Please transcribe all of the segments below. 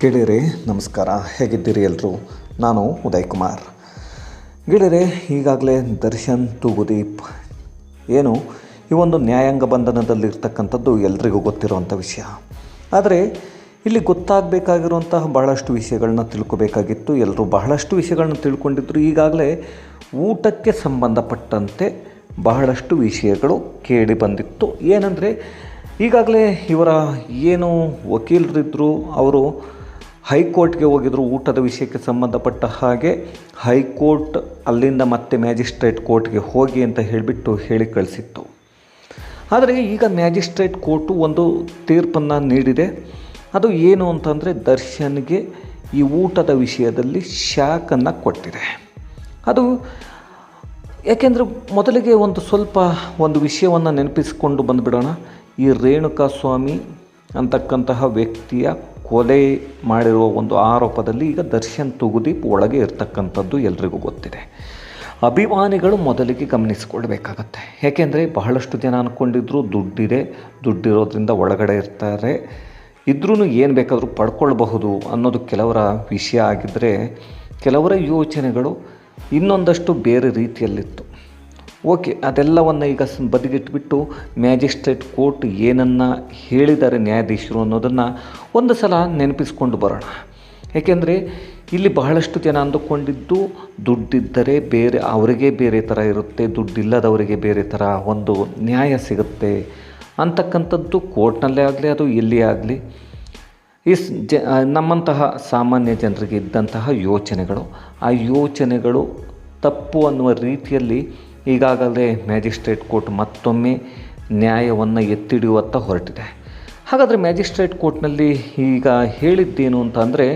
ಗೆಳೆಯರೇ, ನಮಸ್ಕಾರ. ಹೇಗಿದ್ದೀರಿ ಎಲ್ಲರೂ ನಾನು ಉದಯ್ ಕುಮಾರ್ ಗೆಳೆಯರೇ, ಈಗಾಗಲೇ ದರ್ಶನ್, ತೂಗುದೀಪ್, ಏನು, ಈ ಒಂದು ನ್ಯಾಯಾಂಗ ಬಂಧನದಲ್ಲಿರ್ತಕ್ಕಂಥದ್ದು ಎಲ್ರಿಗೂ ಗೊತ್ತಿರುವಂಥ ವಿಷಯ. ಆದರೆ, ಇಲ್ಲಿ ಗೊತ್ತಾಗಬೇಕಾಗಿರುವಂತಹ ಬಹಳಷ್ಟು ವಿಷಯಗಳನ್ನ ತಿಳ್ಕೊಬೇಕಾಗಿತ್ತು. ಎಲ್ಲರೂ ಬಹಳಷ್ಟು ವಿಷಯಗಳನ್ನ ತಿಳ್ಕೊಂಡಿದ್ರು. ಈಗಾಗಲೇ ಊಟಕ್ಕೆ ಸಂಬಂಧಪಟ್ಟಂತೆ ಬಹಳಷ್ಟು ವಿಷಯಗಳು ಕೇಳಿ ಬಂದಿತ್ತು. ಏನಂದರೆ, ಈಗಾಗಲೇ ಇವರ ಏನು ವಕೀಲರಿದ್ದರು ಅವರು ಹೈಕೋರ್ಟ್ಗೆ ಹೋಗಿದ್ರು ಊಟದ ವಿಷಯಕ್ಕೆ ಸಂಬಂಧಪಟ್ಟ ಹಾಗೆ ಹೈಕೋರ್ಟ್ ಅಲ್ಲಿಂದ ಮತ್ತೆ ಮ್ಯಾಜಿಸ್ಟ್ರೇಟ್ ಕೋರ್ಟ್ಗೆ ಹೋಗಿ ಅಂತ ಹೇಳಿಬಿಟ್ಟು ಹೇಳಿ ಕಳಿಸಿತ್ತು. ಆದರೆ ಈಗ ಮ್ಯಾಜಿಸ್ಟ್ರೇಟ್ ಕೋರ್ಟು ಒಂದು ತೀರ್ಪನ್ನು ನೀಡಿದೆ. ಅದು ಏನು ಅಂತಂದರೆ ದರ್ಶನ್ಗೆ ಈ ಊಟದ ವಿಷಯದಲ್ಲಿ ಶಾಕನ್ನು ಕೊಟ್ಟಿದೆ. ಅದು ಯಾಕೆಂದರೆ ಮೊದಲಿಗೆ ಒಂದು ಸ್ವಲ್ಪ ಒಂದು ವಿಷಯವನ್ನು ನೆನಪಿಸಿಕೊಂಡು ಬಂದುಬಿಡೋಣ. ಈ ರೇಣುಕಾ ಸ್ವಾಮಿ ಅಂತಕ್ಕಂತಹ ವ್ಯಕ್ತಿಯ ಕೊಲೆ ಮಾಡಿರುವ ಒಂದು ಆರೋಪದಲ್ಲಿ ಈಗ ದರ್ಶನ್ ತುಗುದೀಪ್ ಒಳಗೆ ಇರ್ತಕ್ಕಂಥದ್ದು ಎಲ್ರಿಗೂ ಗೊತ್ತಿದೆ. ಅಭಿಮಾನಿಗಳು ಮೊದಲಿಗೆ ಗಮನಿಸಿಕೊಳ್ಬೇಕಾಗತ್ತೆ. ಏಕೆಂದರೆ ಬಹಳಷ್ಟು ಜನ ಅಂದ್ಕೊಂಡಿದ್ರು ದುಡ್ಡಿದೆ, ದುಡ್ಡಿರೋದ್ರಿಂದ ಒಳಗಡೆ ಇರ್ತಾರೆ. ಇದ್ರೂ ಏನು ಬೇಕಾದರೂ ಪಡ್ಕೊಳ್ಬಹುದು ಅನ್ನೋದು ಕೆಲವರ ವಿಷಯ ಆಗಿದ್ದರೆ ಕೆಲವರ ಯೋಚನೆಗಳು ಇನ್ನೊಂದಷ್ಟು ಬೇರೆ ರೀತಿಯಲ್ಲಿತ್ತು. ಓಕೆ, ಅದೆಲ್ಲವನ್ನು ಈಗ ಬದಿಗಿಟ್ಬಿಟ್ಟು ಮ್ಯಾಜಿಸ್ಟ್ರೇಟ್ ಕೋರ್ಟ್ ಏನನ್ನು ಹೇಳಿದ್ದಾರೆ ನ್ಯಾಯಾಧೀಶರು ಅನ್ನೋದನ್ನು ಒಂದು ಸಲ ನೆನಪಿಸ್ಕೊಂಡು ಬರೋಣ. ಏಕೆಂದರೆ ಇಲ್ಲಿ ಬಹಳಷ್ಟು ಜನ ಅಂದುಕೊಂಡಿದ್ದು ದುಡ್ಡಿದ್ದರೆ ಬೇರೆ, ಅವರಿಗೆ ಬೇರೆ ಥರ ಇರುತ್ತೆ, ದುಡ್ಡಿಲ್ಲದವರಿಗೆ ಬೇರೆ ಥರ ಒಂದು ನ್ಯಾಯ ಸಿಗುತ್ತೆ ಅಂತಕ್ಕಂಥದ್ದು ಕೋರ್ಟ್ನಲ್ಲೇ ಆಗಲಿ, ಅದು ಎಲ್ಲಿಯೇ ಆಗಲಿ. ಇಸ್ ಜ ನಮ್ಮಂತಹ ಸಾಮಾನ್ಯ ಜನರಿಗೆ ಇದ್ದಂತಹ ಯೋಚನೆಗಳು, ಆ ಯೋಚನೆಗಳು ತಪ್ಪು ಅನ್ನುವ ರೀತಿಯಲ್ಲಿ ಈಗಾಗಲೇ ಮ್ಯಾಜಿಸ್ಟ್ರೇಟ್ ಕೋರ್ಟ್ ಮತ್ತೊಮ್ಮೆ ನ್ಯಾಯವನ್ನು ಎತ್ತಿಡಿಯುವತ್ತ ಹೊರಟಿದೆ. ಹಾಗಾದರೆ ಮ್ಯಾಜಿಸ್ಟ್ರೇಟ್ ಕೋರ್ಟ್ನಲ್ಲಿ ಈಗ ಹೇಳಿದ್ದೇನು ಅಂತ ಅಂದರೆ,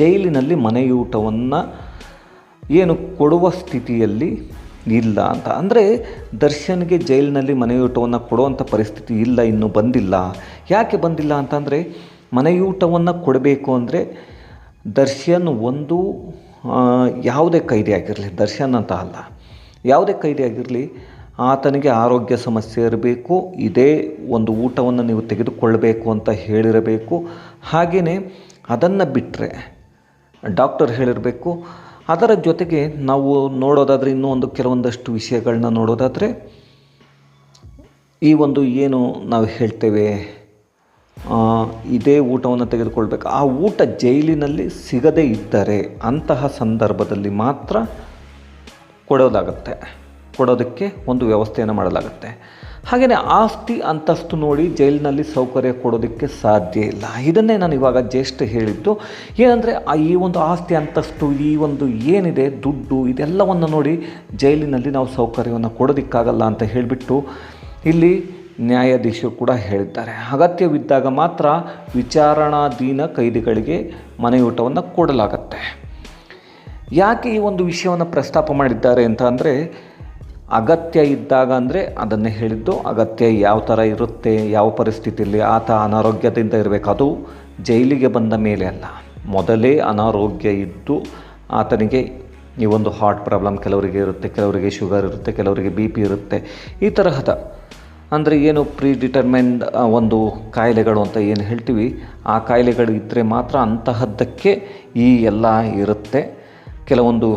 ಜೈಲಿನಲ್ಲಿ ಮನೆಯೂಟವನ್ನು ಏನು ಕೊಡುವ ಸ್ಥಿತಿಯಲ್ಲಿ ಇಲ್ಲ ಅಂತ. ಅಂದರೆ ದರ್ಶನ್ಗೆ ಜೈಲಿನಲ್ಲಿ ಮನೆಯೂಟವನ್ನು ಕೊಡುವಂಥ ಪರಿಸ್ಥಿತಿ ಇಲ್ಲ, ಇನ್ನೂ ಬಂದಿಲ್ಲ. ಯಾಕೆ ಬಂದಿಲ್ಲ ಅಂತಂದರೆ ಮನೆಯೂಟವನ್ನು ಕೊಡಬೇಕು ಅಂದರೆ ದರ್ಶನ್ ಒಂದು ಯಾವುದೇ ಕೈದಿ ಆಗಿರಲಿ ದರ್ಶನ್ ಅಂತ ಅಲ್ಲ. ಯಾವುದೇ ಕೈದಿ ಆಗಿರಲಿ, ಆತನಿಗೆ ಆರೋಗ್ಯ ಸಮಸ್ಯೆ ಇರಬೇಕು, ಇದೇ ಒಂದು ಊಟವನ್ನು ನೀವು ತೆಗೆದುಕೊಳ್ಳಬೇಕು ಅಂತ ಹೇಳಿರಬೇಕು. ಹಾಗೆಯೇ ಅದನ್ನು ಬಿಟ್ಟರೆ ಡಾಕ್ಟರ್ ಹೇಳಿರಬೇಕು. ಅದರ ಜೊತೆಗೆ ನಾವು ನೋಡೋದಾದರೆ ಇನ್ನೂ ಒಂದು ಕೆಲವೊಂದಷ್ಟು ವಿಷಯಗಳನ್ನ ನೋಡೋದಾದರೆ, ಈ ಒಂದು ಏನು ನಾವು ಹೇಳ್ತೇವೆ ಇದೇ ಊಟವನ್ನು ತೆಗೆದುಕೊಳ್ಬೇಕು. ಆ ಊಟ ಜೈಲಿನಲ್ಲಿ ಸಿಗದೇ ಇದ್ದರೆ ಅಂತಹ ಸಂದರ್ಭದಲ್ಲಿ ಮಾತ್ರ ಕೊಡೋದಾಗತ್ತೆ. ಕೊಡೋದಕ್ಕೆ ಒಂದು ವ್ಯವಸ್ಥೆಯನ್ನು ಮಾಡಲಾಗುತ್ತೆ. ಹಾಗೆಯೇ ಆಸ್ತಿ ಅಂತಸ್ತು ನೋಡಿ ಜೈಲಿನಲ್ಲಿ ಸೌಕರ್ಯ ಕೊಡೋದಕ್ಕೆ ಸಾಧ್ಯ ಇಲ್ಲ. ಇದನ್ನೇ ನಾನು ಇವಾಗ ಜಸ್ಟ್ ಹೇಳಿದ್ದು. ಏನಂದರೆ ಈ ಒಂದು ಆಸ್ತಿ ಅಂತಸ್ತು, ಈ ಒಂದು ಏನಿದೆ, ದುಡ್ಡು, ಇದೆಲ್ಲವನ್ನು ನೋಡಿ ಜೈಲಿನಲ್ಲಿ ನಾವು ಸೌಕರ್ಯವನ್ನು ಕೊಡೋದಕ್ಕಾಗಲ್ಲ ಅಂತ ಹೇಳಿಬಿಟ್ಟು ಇಲ್ಲಿ ನ್ಯಾಯಾಧೀಶರು ಕೂಡ ಹೇಳಿದ್ದಾರೆ. ಅಗತ್ಯವಿದ್ದಾಗ ಮಾತ್ರ ವಿಚಾರಣಾಧೀನ ಕೈದಿಗಳಿಗೆ ಮನೆಯೂಟವನ್ನು ಕೊಡಲಾಗತ್ತೆ. ಯಾಕೆ ಈ ಒಂದು ವಿಷಯವನ್ನು ಪ್ರಸ್ತಾಪ ಮಾಡಿದ್ದಾರೆ ಅಂತ ಅಂದರೆ, ಅಗತ್ಯ ಇದ್ದಾಗ ಅಂದರೆ ಅದನ್ನೇ ಹೇಳಿದ್ದು, ಅಗತ್ಯ ಯಾವ ಥರ ಇರುತ್ತೆ, ಯಾವ ಪರಿಸ್ಥಿತಿಯಲ್ಲಿ ಆತ ಅನಾರೋಗ್ಯದಿಂದ ಇರಬೇಕು, ಅದು ಜೈಲಿಗೆ ಬಂದ ಮೇಲೆ ಅಲ್ಲ. ಮೊದಲೇ ಅನಾರೋಗ್ಯ ಇದ್ದು ಆತನಿಗೆ ಈ ಒಂದು ಹಾರ್ಟ್ ಪ್ರಾಬ್ಲಮ್ ಕೆಲವರಿಗೆ ಇರುತ್ತೆ, ಕೆಲವರಿಗೆ ಶುಗರ್ ಇರುತ್ತೆ, ಕೆಲವರಿಗೆ ಬಿ ಪಿ ಇರುತ್ತೆ, ಈ ತರಹದ ಅಂದರೆ ಏನು ಪ್ರೀ ಡಿಟರ್ಮೆಂಡ್ ಒಂದು ಕಾಯಿಲೆಗಳು ಅಂತ ಏನು ಹೇಳ್ತೀವಿ, ಆ ಕಾಯಿಲೆಗಳು ಇದ್ದರೆ ಮಾತ್ರ ಅಂತಹದ್ದಕ್ಕೆ ಈ ಎಲ್ಲ ಇರುತ್ತೆ. ಕೆಲವೊಂದು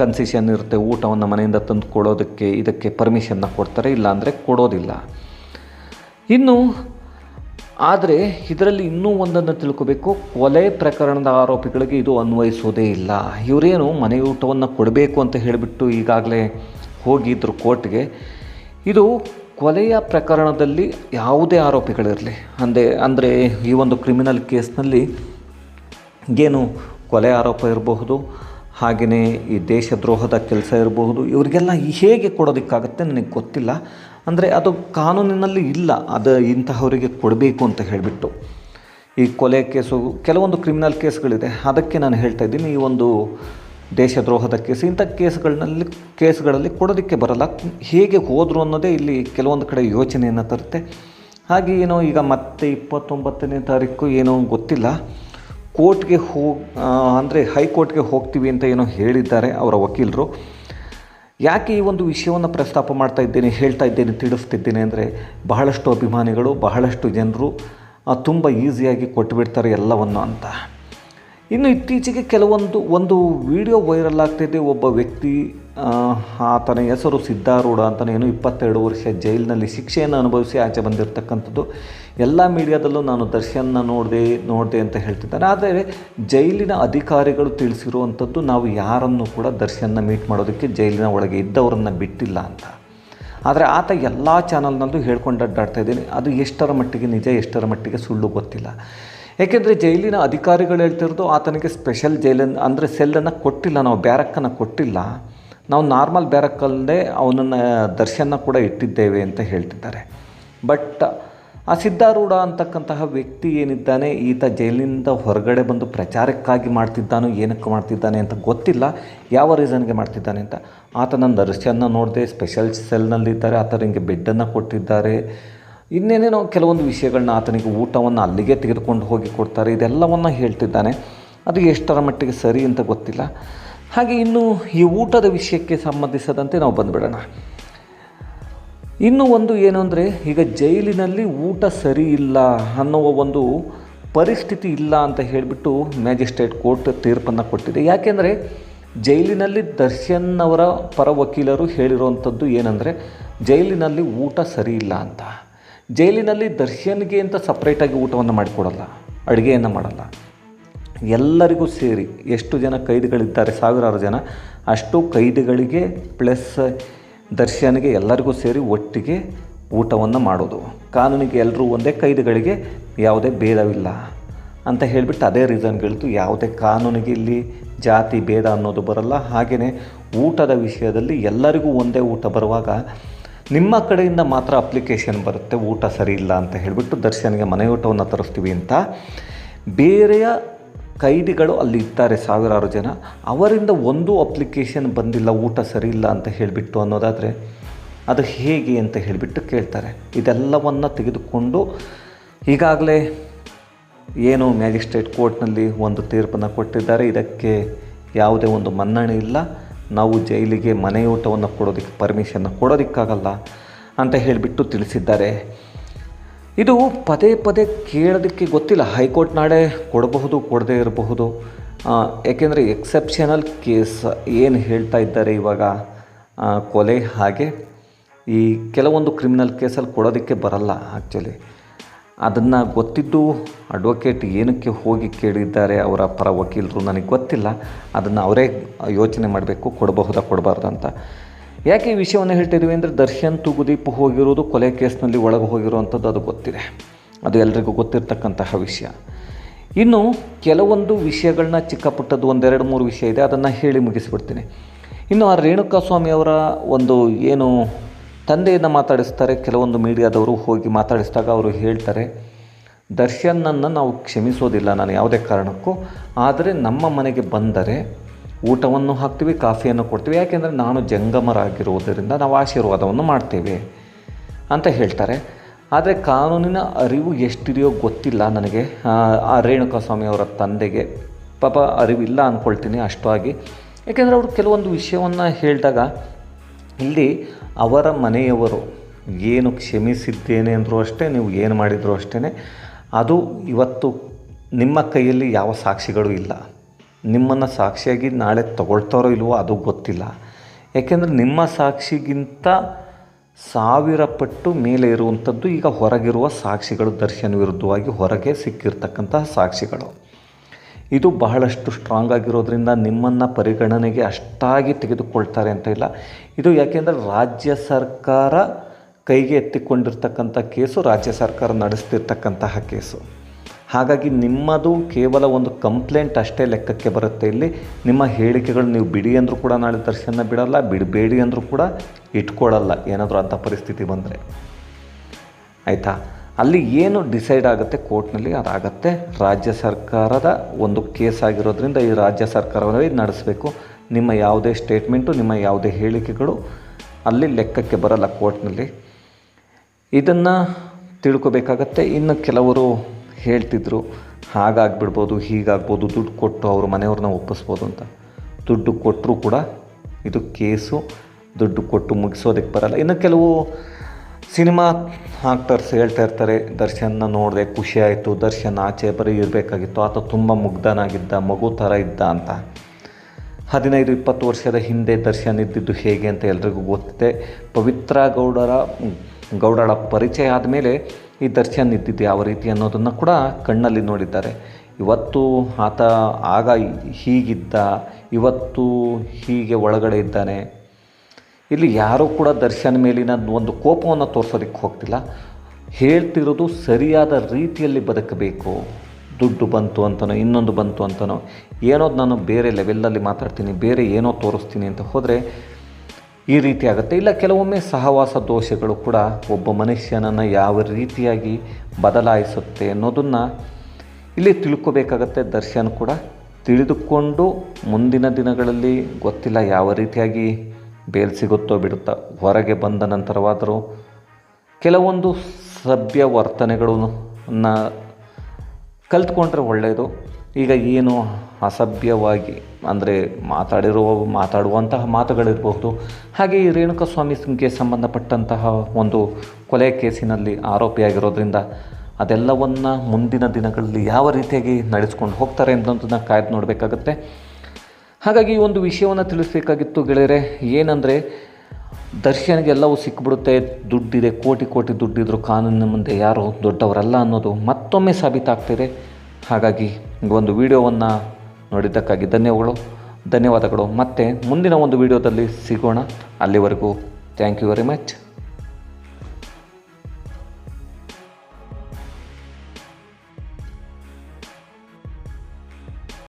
ಕನ್ಸೆಷನ್ ಇರುತ್ತೆ, ಊಟವನ್ನು ಮನೆಯಿಂದ ತಂದು ಕೊಡೋದಕ್ಕೆ, ಇದಕ್ಕೆ ಪರ್ಮಿಷನ್ನ ಕೊಡ್ತಾರೆ ಇಲ್ಲಾಂದರೆ ಕೊಡೋದಿಲ್ಲ. ಇನ್ನು, ಆದರೆ ಇದರಲ್ಲಿ ಇನ್ನೂ ಒಂದನ್ನು ತಿಳ್ಕೋಬೇಕು, ಕೊಲೆ ಪ್ರಕರಣದ ಆರೋಪಿಗಳಿಗೆ ಇದು ಅನ್ವಯಿಸೋದೇ ಇಲ್ಲ. ಇವರೇನು ಮನೆಯೂಟವನ್ನು ಕೊಡಬೇಕು ಅಂತ ಹೇಳಿಬಿಟ್ಟು ಈಗಾಗಲೇ ಹೋಗಿದ್ರು ಕೋರ್ಟ್ಗೆ. ಇದು ಕೊಲೆಯ ಪ್ರಕರಣದಲ್ಲಿ ಯಾವುದೇ ಆರೋಪಿಗಳಿರಲಿ. ಅಂದೆ, ಅಂದರೆ ಈ ಒಂದು ಕ್ರಿಮಿನಲ್ ಕೇಸ್ನಲ್ಲಿ ಏನು ಕೊಲೆ ಆರೋಪ ಇರಬಹುದು ಹಾಗೆಯೇ ಈ ದೇಶದ್ರೋಹದ ಕೆಲಸ ಇರಬಹುದು, ಇವರಿಗೆಲ್ಲ ಹೇಗೆ ಕೊಡೋದಕ್ಕಾಗತ್ತೆ ನನಗೆ ಗೊತ್ತಿಲ್ಲ. ಅಂದರೆ ಅದು ಕಾನೂನಿನಲ್ಲಿ ಇಲ್ಲ, ಅದು ಇಂತಹವರಿಗೆ ಕೊಡಬೇಕು ಅಂತ ಹೇಳಿಬಿಟ್ಟು. ಈ ಕೊಲೆ ಕೇಸು, ಕೆಲವೊಂದು ಕ್ರಿಮಿನಲ್ ಕೇಸ್ಗಳಿದೆ, ಅದಕ್ಕೆ ನಾನು ಹೇಳ್ತಾ ಇದ್ದೀನಿ, ಈ ಒಂದು ದೇಶದ್ರೋಹದ ಕೇಸು, ಇಂಥ ಕೇಸ್ಗಳಲ್ಲಿ ಕೇಸ್ಗಳಲ್ಲಿ ಕೊಡೋದಕ್ಕೆ ಬರಲ್ಲ. ಹೇಗೆ ಹೋದರು ಅನ್ನೋದೇ ಇಲ್ಲಿ ಕೆಲವೊಂದು ಕಡೆ ಯೋಚನೆಯನ್ನು ತರುತ್ತೆ. ಹಾಗೆ ಏನೋ ಈಗ ಮತ್ತೆ ಇಪ್ಪತ್ತೊಂಬತ್ತನೇ ತಾರೀಕು ಏನೋ ಗೊತ್ತಿಲ್ಲ. ಕೋರ್ಟ್ಗೆ ಹೋಗಿ ಅಂದರೆ ಹೈಕೋರ್ಟ್ಗೆ ಹೋಗ್ತೀವಿ ಅಂತ ಏನೋ ಹೇಳಿದ್ದಾರೆ ಅವರ ವಕೀಲರು. ಯಾಕೆ ಈ ಒಂದು ವಿಷಯವನ್ನು ಪ್ರಸ್ತಾಪ ಮಾಡ್ತಾ ಇದ್ದೇನೆ, ಹೇಳ್ತಾ ಇದ್ದೇನೆ, ತಿಳಿಸ್ತಿದ್ದೇನೆ ಅಂದರೆ ಬಹಳಷ್ಟು ಅಭಿಮಾನಿಗಳು, ಬಹಳಷ್ಟು ಜನರು ತುಂಬ ಈಸಿಯಾಗಿ ಕೊಟ್ಟುಬಿಡ್ತಾರೆ ಎಲ್ಲವನ್ನು ಅಂತ. ಇನ್ನು ಇತ್ತೀಚೆಗೆ ಕೆಲವೊಂದು, ಒಂದು ವಿಡಿಯೋ ವೈರಲ್ ಆಗ್ತಿದೆ ಒಬ್ಬ ವ್ಯಕ್ತಿ ಆತನ ಹೆಸರು ಸಿದ್ಧಾರೂಢ ಅಂತಲೇ ಏನು ಇಪ್ಪತ್ತೆರಡು ವರ್ಷ ಜೈಲಿನಲ್ಲಿ ಶಿಕ್ಷೆಯನ್ನು ಅನುಭವಿಸಿ ಆಚೆ ಬಂದಿರತಕ್ಕಂಥದ್ದು. ಎಲ್ಲ ಮೀಡಿಯಾದಲ್ಲೂ ನಾನು ದರ್ಶನ್ನ ನೋಡಿದೆ ನೋಡಿದೆ ಅಂತ ಹೇಳ್ತಿದ್ದಾರೆ. ಆದರೆ ಜೈಲಿನ ಅಧಿಕಾರಿಗಳು ತಿಳಿಸಿರುವಂಥದ್ದು ನಾವು ಯಾರನ್ನು ಕೂಡ ದರ್ಶನ್ನ ಮೀಟ್ ಮಾಡೋದಕ್ಕೆ ಜೈಲಿನ ಒಳಗೆ ಇದ್ದವರನ್ನು ಬಿಟ್ಟಿಲ್ಲ ಅಂತ. ಆದರೆ ಆತ ಎಲ್ಲ ಚಾನಲ್ನಲ್ಲೂ ಹೇಳ್ಕೊಂಡು ಅಡ್ಡಾಡ್ತಾ ಇದ್ದೀನಿ. ಅದು ಎಷ್ಟರ ಮಟ್ಟಿಗೆ ನಿಜ, ಎಷ್ಟರ ಮಟ್ಟಿಗೆ ಸುಳ್ಳು ಗೊತ್ತಿಲ್ಲ. ಏಕೆಂದರೆ ಜೈಲಿನ ಅಧಿಕಾರಿಗಳು ಹೇಳ್ತಿರೋದು ಆತನಿಗೆ ಸ್ಪೆಷಲ್ ಜೈಲನ್ನು ಅಂದರೆ ಸೆಲ್ಲನ್ನು ಕೊಟ್ಟಿಲ್ಲ, ನಾವು ಬ್ಯಾರಕ್ಕನ್ನು ಕೊಟ್ಟಿಲ್ಲ. ನಾವು ನಾರ್ಮಲ್ ಬ್ಯಾರಕ್ಕಲ್ಲದೆ ಅವನನ್ನು ದರ್ಶನ ಕೂಡ ಇಟ್ಟಿದ್ದೇವೆ ಅಂತ ಹೇಳ್ತಿದ್ದಾರೆ. ಬಟ್ ಆ ಸಿದ್ಧಾರೂಢ ಅಂತಕ್ಕಂತಹ ವ್ಯಕ್ತಿ ಏನಿದ್ದಾನೆ, ಈತ ಜೈಲಿನಿಂದ ಹೊರಗಡೆ ಬಂದು ಪ್ರಚಾರಕ್ಕಾಗಿ ಮಾಡ್ತಿದ್ದಾನೋ, ಏನಕ್ಕೆ ಮಾಡ್ತಿದ್ದಾನೆ ಅಂತ ಗೊತ್ತಿಲ್ಲ, ಯಾವ ರೀಸನ್ಗೆ ಮಾಡ್ತಿದ್ದಾನೆ ಅಂತ. ಆತನ ದರ್ಶನ ನೋಡಿದೆ ಸ್ಪೆಷಲ್ ಸೆಲ್ನಲ್ಲಿದ್ದಾರೆ ಆತನಿಗೆ ಬೆಡ್ಡನ್ನು ಕೊಟ್ಟಿದ್ದಾರೆ. ಇನ್ನೇನೇನೋ ಕೆಲವೊಂದು ವಿಷಯಗಳನ್ನ ಆತನಿಗೆ ಊಟವನ್ನು ಅಲ್ಲಿಗೆ ತೆಗೆದುಕೊಂಡು ಹೋಗಿ ಕೊಡ್ತಾರೆ, ಇದೆಲ್ಲವನ್ನು ಹೇಳ್ತಿದ್ದಾನೆ. ಅದು ಎಷ್ಟರ ಮಟ್ಟಿಗೆ ಸರಿ ಅಂತ ಗೊತ್ತಿಲ್ಲ. ಹಾಗೆ ಇನ್ನು ಈ ಊಟದ ವಿಷಯಕ್ಕೆ ಸಂಬಂಧಿಸದಂತೆ ನಾವು ಬಂದುಬಿಡೋಣ. ಇನ್ನು ಒಂದು ಏನು ಅಂದರೆ, ಈಗ ಜೈಲಿನಲ್ಲಿ ಊಟ ಸರಿ ಇಲ್ಲ ಅನ್ನುವ ಒಂದು ಪರಿಸ್ಥಿತಿ ಇಲ್ಲ ಅಂತ ಹೇಳಿಬಿಟ್ಟು ಮ್ಯಾಜಿಸ್ಟ್ರೇಟ್ ಕೋರ್ಟ್ ತೀರ್ಪನ್ನು ಕೊಟ್ಟಿದೆ. ಯಾಕೆಂದರೆ, ಜೈಲಿನಲ್ಲಿ ದರ್ಶನ್ ಅವರ ಪರ ವಕೀಲರು ಹೇಳಿರುವಂಥದ್ದು ಏನಂದರೆ, ಜೈಲಿನಲ್ಲಿ ಊಟ ಸರಿ ಇಲ್ಲ ಅಂತ. ಜೈಲಿನಲ್ಲಿ ದರ್ಶನ್ಗೆ ಅಂತ ಸಪ್ರೇಟಾಗಿ ಊಟವನ್ನು ಮಾಡಿಕೊಡಲ್ಲ, ಅಡುಗೆಯನ್ನು ಮಾಡಲ್ಲ. ಎಲ್ಲರಿಗೂ ಸೇರಿ ಎಷ್ಟು ಜನ ಕೈದಿಗಳಿದ್ದಾರೆ, ಸಾವಿರಾರು ಜನ, ಅಷ್ಟು ಕೈದಿಗಳಿಗೆ ಪ್ಲಸ್ ದರ್ಶನಿಗೆ ಎಲ್ಲರಿಗೂ ಸೇರಿ ಒಟ್ಟಿಗೆ ಊಟವನ್ನು ಮಾಡೋದು. ಕಾನೂನಿಗೆ ಎಲ್ಲರೂ ಒಂದೇ ಕೈದಿಗಳಿಗೆ ಯಾವುದೇ ಭೇದವಿಲ್ಲ ಅಂತ ಹೇಳಿಬಿಟ್ಟು ಅದೇ ರೀಸನ್ಗಳಿತು ಯಾವುದೇ ಕಾನೂನಿಗೆ ಇಲ್ಲಿ ಜಾತಿ ಭೇದ ಅನ್ನೋದು ಬರಲ್ಲ. ಹಾಗೆಯೇ ಊಟದ ವಿಷಯದಲ್ಲಿ ಎಲ್ಲರಿಗೂ ಒಂದೇ ಊಟ ಬರುವಾಗ ನಿಮ್ಮ ಕಡೆಯಿಂದ ಮಾತ್ರ ಅಪ್ಲಿಕೇಶನ್ ಬರುತ್ತೆ, ಊಟ ಸರಿ ಇಲ್ಲ ಅಂತ ಹೇಳಿಬಿಟ್ಟು ದರ್ಶನಿಗೆ ಮನೆಯೂಟವನ್ನು ತರಿಸ್ತೀವಿ ಅಂತ. ಬೇರೆಯ ಕೈದಿಗಳು ಅಲ್ಲಿ ಇದ್ದಾರೆ ಸಾವಿರಾರು ಜನ. ಅವರಿಂದ ಒಂದು ಅಪ್ಲಿಕೇಶನ್ ಬಂದಿಲ್ಲ, ಊಟ ಸರಿ ಇಲ್ಲ ಅಂತ ಹೇಳಿಬಿಟ್ಟು ಅನ್ನೋದಾದರೆ ಅದು ಹೇಗೆ ಅಂತ ಹೇಳಿಬಿಟ್ಟು ಕೇಳ್ತಾರೆ. ಇದೆಲ್ಲವನ್ನು ತೆಗೆದುಕೊಂಡು ಈಗಾಗಲೇ ಏನು ಮ್ಯಾಜಿಸ್ಟ್ರೇಟ್ ಕೋರ್ಟ್ನಲ್ಲಿ ಒಂದು ತೀರ್ಪನ್ನು ಕೊಟ್ಟಿದ್ದಾರೆ. ಇದಕ್ಕೆ ಯಾವುದೇ ಒಂದು ಮನ್ನಣೆ ಇಲ್ಲ. ನಾವು ಜೈಲಿಗೆ ಮನೆಯೂಟವನ್ನು ಕೊಡೋದಕ್ಕೆ ಪರ್ಮಿಷನ್ನ ಕೊಡೋದಕ್ಕಾಗಲ್ಲ ಅಂತ ಹೇಳಿಬಿಟ್ಟು ತಿಳಿಸಿದ್ದಾರೆ. ಇದು ಪದೇ ಪದೇ ಕೇಳೋದಕ್ಕೆ ಗೊತ್ತಿಲ್ಲ. ಹೈಕೋರ್ಟ್ ನಾಳೆ ಕೊಡಬಹುದು, ಕೊಡದೇ ಇರಬಹುದು. ಏಕೆಂದರೆ ಎಕ್ಸೆಪ್ಷನಲ್ ಕೇಸ್ ಏನು ಹೇಳ್ತಾ ಇದ್ದಾರೆ ಇವಾಗ? ಕೊಲೆ ಹಾಗೆ. ಈ ಕೆಲವೊಂದು ಕ್ರಿಮಿನಲ್ ಕೇಸಲ್ಲಿ ಕೊಡೋದಕ್ಕೆ ಬರಲ್ಲ ಆ್ಯಕ್ಚುಲಿ ಅದನ್ನು ಗೊತ್ತಿದ್ದು ಅಡ್ವೊಕೇಟ್ ಏನಕ್ಕೆ ಹೋಗಿ ಕೇಳಿದ್ದಾರೆ ಅವರ ಪರ ವಕೀಲರು ನನಗೆ ಗೊತ್ತಿಲ್ಲ. ಅದನ್ನು ಅವರೇ ಯೋಚನೆ ಮಾಡಬೇಕು, ಕೊಡಬಹುದಾ ಕೊಡಬಾರ್ದಂತ ಯಾಕೆ ಈ ವಿಷಯವನ್ನು ಹೇಳ್ತಿದ್ದೀವಿ ಅಂದರೆ ದರ್ಶನ್ ತೂಗುದೀಪ್ ಹೋಗಿರೋದು ಕೊಲೆ ಕೇಸ್ನಲ್ಲಿ ಒಳಗೆ ಹೋಗಿರುವಂಥದ್ದು ಅದು ಗೊತ್ತಿದೆ. ಅದು ಎಲ್ರಿಗೂ ಗೊತ್ತಿರತಕ್ಕಂತಹ ವಿಷಯ. ಇನ್ನು ಕೆಲವೊಂದು ವಿಷಯಗಳನ್ನ ಚಿಕ್ಕ ಪುಟ್ಟದ್ದು ಒಂದೆರಡು ಮೂರು ವಿಷಯ ಇದೆ, ಅದನ್ನು ಹೇಳಿ ಮುಗಿಸಿಬಿಡ್ತೀನಿ. ಇನ್ನು ಆ ರೇಣುಕಾಸ್ವಾಮಿ ಅವರ ಒಂದು ಏನು ತಂದೆಯನ್ನು ಮಾತಾಡಿಸ್ತಾರೆ, ಕೆಲವೊಂದು ಮೀಡಿಯಾದವರು ಹೋಗಿ ಮಾತಾಡಿಸಿದಾಗ ಅವರು ಹೇಳ್ತಾರೆ ದರ್ಶನನ್ನು ನಾವು ಕ್ಷಮಿಸೋದಿಲ್ಲ, ನಾನು ಯಾವುದೇ ಕಾರಣಕ್ಕೂ. ಆದರೆ ನಮ್ಮ ಮನೆಗೆ ಬಂದರೆ ಊಟವನ್ನು ಹಾಕ್ತೀವಿ ಕಾಫಿಯನ್ನು ಕೊಡ್ತೀವಿ. ಯಾಕೆಂದರೆ ನಾನು ಜಂಗಮರಾಗಿರುವುದರಿಂದ ನಾವು ಆಶೀರ್ವಾದವನ್ನು ಮಾಡ್ತೇವೆ ಅಂತ ಹೇಳ್ತಾರೆ. ಆದರೆ ಕಾನೂನಿನ ಅರಿವು ಎಷ್ಟಿದೆಯೋ ಗೊತ್ತಿಲ್ಲ ನನಗೆ. ಆ, ರೇಣುಕಾ ರೇಣುಕಾಸ್ವಾಮಿ ಅವರ ತಂದೆಗೆ ಪಾಪ ಅರಿವಿಲ್ಲ ಅಂದ್ಕೊಳ್ತೀನಿ ಅಷ್ಟಾಗಿ ಯಾಕೆಂದರೆ ಅವರು ಕೆಲವೊಂದು ವಿಷಯವನ್ನು ಹೇಳಿದಾಗ ಇಲ್ಲಿ ಅವರ ಮನೆಯವರು ಏನು ಕ್ಷಮಿಸಿದ್ದೇನೆ ಅಂದರೂ ಅಷ್ಟೇ ನೀವು ಏನು ಮಾಡಿದರೂ ಅಷ್ಟೇ ಅದು ಇವತ್ತು ನಿಮ್ಮ ಕೈಯಲ್ಲಿ ಯಾವ ಸಾಕ್ಷಿಗಳು ಇಲ್ಲ. ನಿಮ್ಮನ್ನು ಸಾಕ್ಷಿಯಾಗಿ ನಾಳೆ ತಗೊಳ್ತಾರೋ ಇಲ್ವೋ ಅದು ಗೊತ್ತಿಲ್ಲ. ಯಾಕೆಂದರೆ ನಿಮ್ಮ ಸಾಕ್ಷಿಗಿಂತ ಸಾವಿರ ಪಟ್ಟು ಮೇಲೆ ಇರುವಂಥದ್ದು ಈಗ ಹೊರಗಿರುವ ಸಾಕ್ಷಿಗಳು ದರ್ಶನ್ ವಿರುದ್ಧವಾಗಿ ಹೊರಗೆ ಸಿಕ್ಕಿರ್ತಕ್ಕಂತಹ ಸಾಕ್ಷಿಗಳು. ಇದು ಬಹಳಷ್ಟು ಸ್ಟ್ರಾಂಗ್ ಆಗಿರೋದ್ರಿಂದ ನಿಮ್ಮನ್ನು ಪರಿಗಣನೆಗೆ ಅಷ್ಟಾಗಿ ತೆಗೆದುಕೊಳ್ತಾರೆ ಅಂತ ಇಲ್ಲ. ಇದು ಯಾಕೆಂದರೆ ರಾಜ್ಯ ಸರ್ಕಾರ ಕೈಗೆ ಎತ್ತಿಕೊಂಡಿರ್ತಕ್ಕಂಥ ಕೇಸು, ರಾಜ್ಯ ಸರ್ಕಾರ ನಡೆಸ್ತಿರ್ತಕ್ಕಂತಹ ಕೇಸು. ಹಾಗಾಗಿ ನಿಮ್ಮದು ಕೇವಲ ಒಂದು ಕಂಪ್ಲೇಂಟ್ ಅಷ್ಟೇ ಲೆಕ್ಕಕ್ಕೆ ಬರುತ್ತೆ ಇಲ್ಲಿ. ನಿಮ್ಮ ಹೇಳಿಕೆಗಳು ನೀವು ಬಿಡಿ ಅಂದರೂ ಕೂಡ ನಾಳೆ ದರ್ಶನ ಬಿಡಲ್ಲ, ಬಿಡಬೇಡಿ ಅಂದರೂ ಕೂಡ ಇಟ್ಕೊಳ್ಳಲ್ಲ ಏನಾದರೂ ಅಂಥ ಪರಿಸ್ಥಿತಿ ಬಂದರೆ. ಆಯಿತಾ? ಅಲ್ಲಿ ಏನು ಡಿಸೈಡ್ ಆಗುತ್ತೆ ಕೋರ್ಟ್ನಲ್ಲಿ ಅದಾಗತ್ತೆ. ರಾಜ್ಯ ಸರ್ಕಾರದ ಒಂದು ಕೇಸ್ ಆಗಿರೋದ್ರಿಂದ ಈ ರಾಜ್ಯ ಸರ್ಕಾರವೇ ನಡೆಸಬೇಕು. ನಿಮ್ಮ ಯಾವುದೇ ಸ್ಟೇಟ್ಮೆಂಟು, ನಿಮ್ಮ ಯಾವುದೇ ಹೇಳಿಕೆಗಳು ಅಲ್ಲಿ ಲೆಕ್ಕಕ್ಕೆ ಬರಲ್ಲ ಕೋರ್ಟ್ನಲ್ಲಿ. ಇದನ್ನು ತಿಳ್ಕೋಬೇಕಾಗತ್ತೆ. ಇನ್ನು ಕೆಲವರು ಹೇಳ್ತಿದ್ರು, ಹಾಗಾಗ್ಬಿಡ್ಬೋದು, ಹೀಗಾಗ್ಬೋದು, ದುಡ್ಡು ಕೊಟ್ಟು ಅವ್ರ ಮನೆಯವ್ರನ್ನ ಒಪ್ಪಿಸ್ಬೋದು ಅಂತ. ದುಡ್ಡು ಕೊಟ್ಟರೂ ಕೂಡ ಇದು ಕೇಸು, ದುಡ್ಡು ಕೊಟ್ಟು ಮುಗಿಸೋದಕ್ಕೆ ಬರಲ್ಲ. ಇನ್ನು ಕೆಲವು ಸಿನಿಮಾ ಆಕ್ಟರ್ಸ್ ಹೇಳ್ತಾ ಇರ್ತಾರೆ, ದರ್ಶನ್ನ ನೋಡಿದೆ ಖುಷಿ ಆಯಿತು, ದರ್ಶನ್ ಆಚೆ ಬರೀ ಇರಬೇಕಾಗಿತ್ತು, ಆತ ತುಂಬ ಮುಗ್ಧನಾಗಿದ್ದ, ಮಗು ಥರ ಇದ್ದ ಅಂತ. ಹದಿನೈದು, ಇಪ್ಪತ್ತು ವರ್ಷದ ಹಿಂದೆ ದರ್ಶನ್ ಇದ್ದಿದ್ದು ಹೇಗೆ ಅಂತ ಎಲ್ರಿಗೂ ಗೊತ್ತಿದೆ. ಪವಿತ್ರ ಗೌಡರ ಗೌಡಳ ಪರಿಚಯ ಆದಮೇಲೆ ಈ ದರ್ಶನ್ ಇದ್ದಿದ್ದು ಯಾವ ರೀತಿ ಅನ್ನೋದನ್ನು ಕೂಡ ಕಣ್ಣಲ್ಲಿ ನೋಡಿದ್ದಾರೆ. ಇವತ್ತು ಆತ ಆಗ ಹೀಗಿದ್ದ, ಇವತ್ತು ಹೀಗೆ ಒಳಗಡೆ ಇದ್ದಾನೆ. ಇಲ್ಲಿ ಯಾರೂ ಕೂಡ ದರ್ಶನ್ ಮೇಲಿನ ಒಂದು ಕೋಪವನ್ನು ತೋರಿಸೋದಕ್ಕೆ ಹೋಗ್ತಿಲ್ಲ. ಹೇಳ್ತಿರೋದು ಸರಿಯಾದ ರೀತಿಯಲ್ಲಿ ಬದುಕಬೇಕು. ದುಡ್ಡು ಬಂತು ಅಂತನೋ, ಇನ್ನೊಂದು ಬಂತು ಅಂತನೋ ಏನೋ ನಾನು ಬೇರೆ ಲೆವೆಲ್ನಲ್ಲಿ ಮಾತಾಡ್ತೀನಿ, ಬೇರೆ ಏನೋ ತೋರಿಸ್ತೀನಿ ಅಂತ ಹೋದರೆ ಈ ರೀತಿ ಆಗುತ್ತೆ. ಇಲ್ಲ, ಕೆಲವೊಮ್ಮೆ ಸಹವಾಸ ದೋಷಗಳು ಕೂಡ ಒಬ್ಬ ಮನುಷ್ಯನನ್ನು ಯಾವ ರೀತಿಯಾಗಿ ಬದಲಾಯಿಸುತ್ತೆ ಅನ್ನೋದನ್ನು ಇಲ್ಲಿ ತಿಳ್ಕೋಬೇಕಾಗತ್ತೆ. ದರ್ಶನ್ ಕೂಡ ತಿಳಿದುಕೊಂಡು ಮುಂದಿನ ದಿನಗಳಲ್ಲಿ ಗೊತ್ತಿಲ್ಲ ಯಾವ ರೀತಿಯಾಗಿ ಬೇಲ್ ಸಿಗುತ್ತೋ ಬಿಡುತ್ತಾ. ಹೊರಗೆ ಬಂದ ನಂತರವಾದರೂ ಕೆಲವೊಂದು ಸಭ್ಯ ವರ್ತನೆಗಳನ್ನು ಕಲ್ತ್ಕೊಂಡ್ರೆ ಒಳ್ಳೆಯದು ಈಗ ಏನು ಅಸಭ್ಯವಾಗಿ ಅಂದರೆ ಮಾತಾಡಿರುವ ಮಾತಾಡುವಂತಹ ಮಾತುಗಳಿರಬಹುದು. ಹಾಗೆ ಈ ರೇಣುಕಸ್ವಾಮಿಗೆ ಸಂಬಂಧಪಟ್ಟಂತಹ ಒಂದು ಕೊಲೆ ಕೇಸಿನಲ್ಲಿ ಆರೋಪಿಯಾಗಿರೋದ್ರಿಂದ ಅದೆಲ್ಲವನ್ನು ಮುಂದಿನ ದಿನಗಳಲ್ಲಿ ಯಾವ ರೀತಿಯಾಗಿ ನಡೆಸ್ಕೊಂಡು ಹೋಗ್ತಾರೆ ಅನ್ನೋದನ್ನು ಕಾಯ್ದು ನೋಡಬೇಕಾಗತ್ತೆ. ಹಾಗಾಗಿ ಈ ಒಂದು ವಿಷಯವನ್ನು ತಿಳಿಸಬೇಕಾಗಿತ್ತು ಗೆಳೆಯರೆ, ಏನಂದರೆ ದರ್ಶನ್ಗೆ ಎಲ್ಲವೂ ಸಿಕ್ಬಿಡುತ್ತೆ, ದುಡ್ಡಿದೆ, ಕೋಟಿ ಕೋಟಿ ದುಡ್ಡಿದ್ರು ಕಾನೂನಿನ ಮುಂದೆ ಯಾರು ದೊಡ್ಡವರಲ್ಲ ಅನ್ನೋದು ಮತ್ತೊಮ್ಮೆ ಸಾಬೀತಾಗ್ತಿದೆ. ಹಾಗಾಗಿ ಒಂದು ವಿಡಿಯೋವನ್ನು ನೋಡಿದ್ದಕ್ಕಾಗಿ ಧನ್ಯವಾದಗಳು ಧನ್ಯವಾದಗಳು. ಮತ್ತೆ ಮುಂದಿನ ಒಂದು ವಿಡಿಯೋದಲ್ಲಿ ಸಿಗೋಣ. ಅಲ್ಲಿವರೆಗೂ ಥ್ಯಾಂಕ್ ಯು ವೆರಿ ಮಚ್